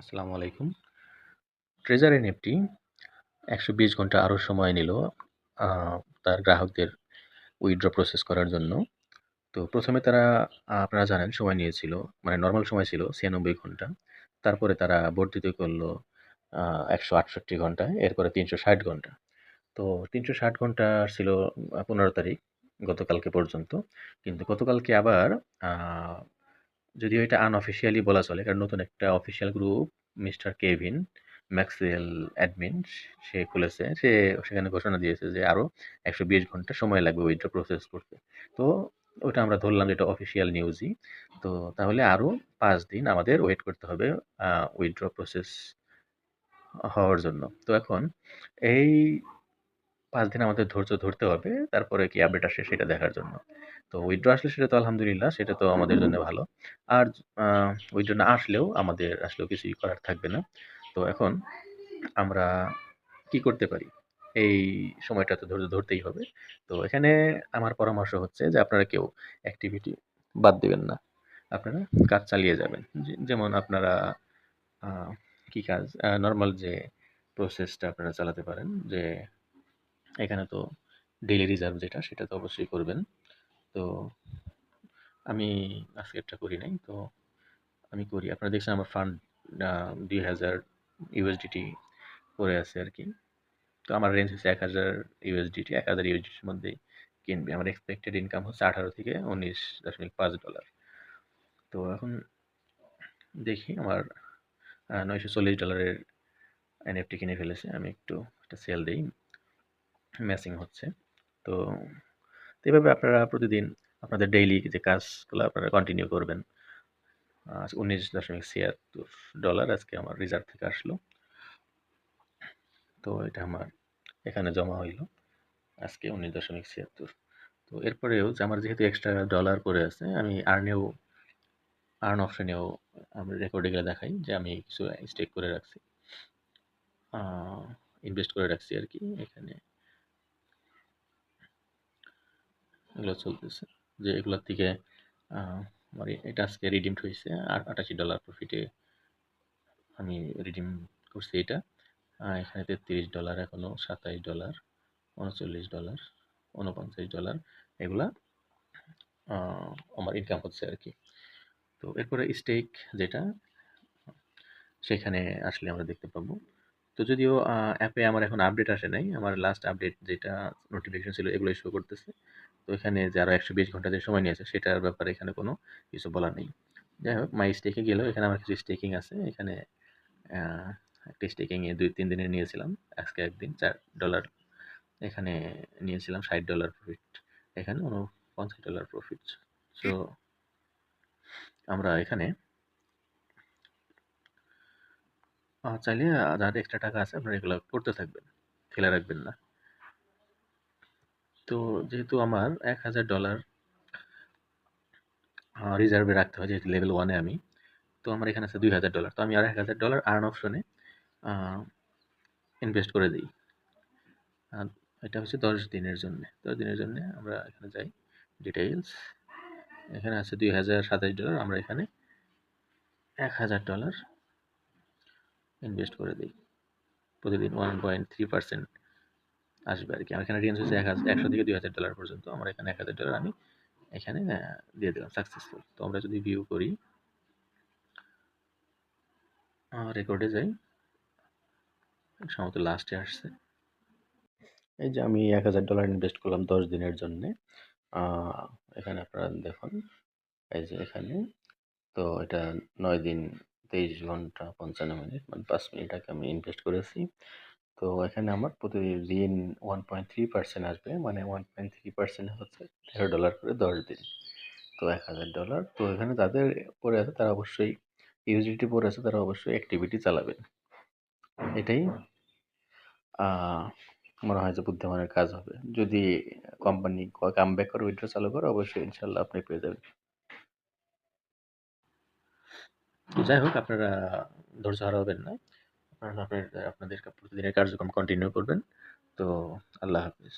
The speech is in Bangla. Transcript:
আসসালামু আলাইকুম। ট্রেজার এনএফটি একশো বিশ ঘণ্টা আরও সময় নিল তার গ্রাহকদের উইথড্র প্রসেস করার জন্য। তো প্রথমে তারা, আপনারা জানেন, সময় নিয়েছিল মানে নর্মাল সময় ছিল, ছিয়ানব্বই ঘণ্টা। তারপরে তারা বর্ধিত করল একশো আটষট্টি ঘণ্টা, এরপরে তিনশো ষাট ঘণ্টা। তো তিনশো ষাট ঘণ্টা ছিল, পনেরো তারিখ গতকালকে পর্যন্ত। কিন্তু গতকালকে আবার যদিও এটা আনঅফিসিয়ালি বলা চলে, কারণ নতুন একটা official group mister Kevin Maxwell admin সে খুলেছে, সে সেখানে ঘোষণা দিয়েছে যে আরও একশো বিশ ঘণ্টা সময় লাগবে উইথড্র প্রসেস করতে। তো ওটা আমরা ধরলাম যেটা অফিসিয়াল নিউজই তো তাহলে আরও পাঁচ দিন আমাদের ওয়েট করতে হবে উইথড্র প্রসেস হওয়ার জন্য। তো এখন এই পাঁচ দিন আমাদের ধৈর্য ধরতে হবে, তারপরে কি আপডেট আসে সেটা দেখার জন্য। তো উইড্রো আসলে সেটা তো আলহামদুলিল্লাহ, সেটা তো আমাদের জন্য ভালো। আর উইড্রো না আসলেও আমাদের আসলেও কিছুই করার থাকবে না। তো এখন আমরা কি করতে পারি? এই সময়টা তো ধৈর্য ধরতেই হবে। তো এখানে আমার পরামর্শ হচ্ছে যে আপনারা কেউ অ্যাক্টিভিটি বাদ দেবেন না। আপনারা কাজ চালিয়ে যাবেন। যেমন আপনারা কি কাজ? নর্মাল যে প্রসেসটা আপনারা চালাতে পারেন যে, এখানে তো ডেইলি রিজার্ভ যেটা, সেটা তো অবশ্যই করবেন। তো আমি আজকেরটা করি নাই। তো আমি করি। আপনারা দেখছেন আমার ফান্ড দুই হাজার ইউএসডিটি করে আছে আর কি। তো আমার রেঞ্জ হচ্ছে এক হাজার ইউএসডিটি এক হাজার ইউএসডিটির মধ্যে কিনবে। আমার এক্সপেক্টেড ইনকাম হচ্ছে আঠারো থেকে উনিশ দশমিক পাঁচ ডলার তো এখন দেখি আমার নয়শো চল্লিশ ডলারের এনএফটি কিনে ফেলেছে। আমি একটু একটা সেল দিই। ম্যাচিং হচ্ছে। তো তো এভাবে আপনারা প্রতিদিন আপনাদের ডেইলি যে কাজগুলো আপনারা কন্টিনিউ করবেন। উনিশ দশমিক ছিয়াত্তর ডলার আজকে আমার রিজার্ভ থেকে আসলো। তো এটা আমার এখানে জমা হইল আজকে উনিশ দশমিক ছিয়াত্তর। তো এরপরেও যে আমার যেহেতু এক্সট্রা ডলার পড়ে আছে, আমি আর্নেও আর্ন অপশনেও আমি রেকর্ডে গেলে দেখাই যে আমি কিছু স্টেক করে রাখছি। ইনভেস্ট করে রাখছি আর কি এখানে। এগুলো চলতেছে। যে এগুলোর থেকে আমার এটা আজকে রিডিমড হয়েছে, আর আটাশি ডলার প্রফিটে আমি রিডিম করছি এটা। এখানে তেত্রিশ ডলার এখনও সাতাইশ ডলার উনচল্লিশ ডলার উনপঞ্চাশ ডলার এগুলা আমার ইনকাম হচ্ছে আর কি। তো এরপরে স্টেক যেটা, সেখানে আসলে আমরা দেখতে পাবো। তো যদিও অ্যাপে আমার এখন আপডেট আসে নাই, আমার লাস্ট আপডেট যেটা নোটিফিকেশন ছিল এগুলোই শো করতেছে। তো এখানে যে আরও একশো বিশ ঘণ্টা যে সময় নিয়েছে, সেটার ব্যাপারে এখানে কোনো কিছু বলার নেই। যাই হোক মাই স্টেকে গেলেও এখানে আমার কিছু স্টেকিং আছে। এখানে একটা স্টেকিংয়ে দুই, তিন দিনের নিয়েছিলাম। আজকে একদিন চার ডলার এখানে নিয়েছিলাম, ষাট ডলার প্রফিট এখানে উনপঞ্চাশ ডলার প্রফিট সো আমরা এখানে চাইলে যাদের এক্সট্রা টাকা আছে, আপনারা এগুলো করতে থাকবেন। ফেলে রাখবেন না। তো যেহেতু আমার এক হাজার ডলার রিজার্ভে রাখতে হয়, যেহেতু লেভেল ওয়ানে আমি, তো আমার এখানে আছে দুই হাজার ডলার তো আমি আর এক হাজার ডলার আর্ন অপশনে ইনভেস্ট করে দিই। এটা হচ্ছে দশ দিনের জন্য। দশ দিনের জন্য আমরা এখানে যাই ডিটেইলস এখানে আছে দুই হাজার সাতাশ ডলার আমরা এখানে এক হাজার ডলার ইনভেস্ট করে দিই। প্রতিদিন ওয়ান পয়েন্ট থ্রি পার্সেন্ট আসবে আর কি আমার এখানে রেঞ্জ হচ্ছে এক হাজার একশো থেকে দুই হাজার ডলার পর্যন্ত। আমার এখানে এক হাজার ডলার আমি এখানে দিয়ে দিলাম সাকসেসফুল তো আমরা যদি ভিউ করি রেকর্ডে যাই, সম্ভবত লাস্টে আসছে। এই যে আমি এক হাজার ডলার ইনভেস্ট করলাম দশ দিনের জন্যে। এখানে আপনারা দেখুন, এই যে এখানে, তো এটা নয় দিন তেইশ ঘণ্টা পঞ্চান্ন মিনিট মানে পাঁচ মিনিট আগে আমি ইনভেস্ট করেছি। তো এখানে আমার প্রতি প্রতিদিন ওয়ান পয়েন্ট থ্রি পার্সেন্ট আসবে মানে ওয়ান পয়েন্ট থ্রি পার্সেন্ট হচ্ছে তেরো ডলার করে দশ দিন। তো এক হাজার ডলার তো এখানে যাদের পরে আছে তারা অবশ্যই ইউজিটি পরে আছে তারা অবশ্যই অ্যাক্টিভিটি চালাবেন। এটাই মনে হয় যে বুদ্ধিমানের কাজ হবে। যদি কোম্পানি কাম ব্যাক করে উইথড্র চালু করে, অবশ্যই ইনশাল্লাহ আপনি পেয়ে যাবেন। যাই হোক, আপনারা ধৈর্য হারাবেন না। আপনারা আপনাদের প্রতিদিনের কার্যক্রম কন্টিনিউ করবেন। তো আল্লাহ হাফিজ।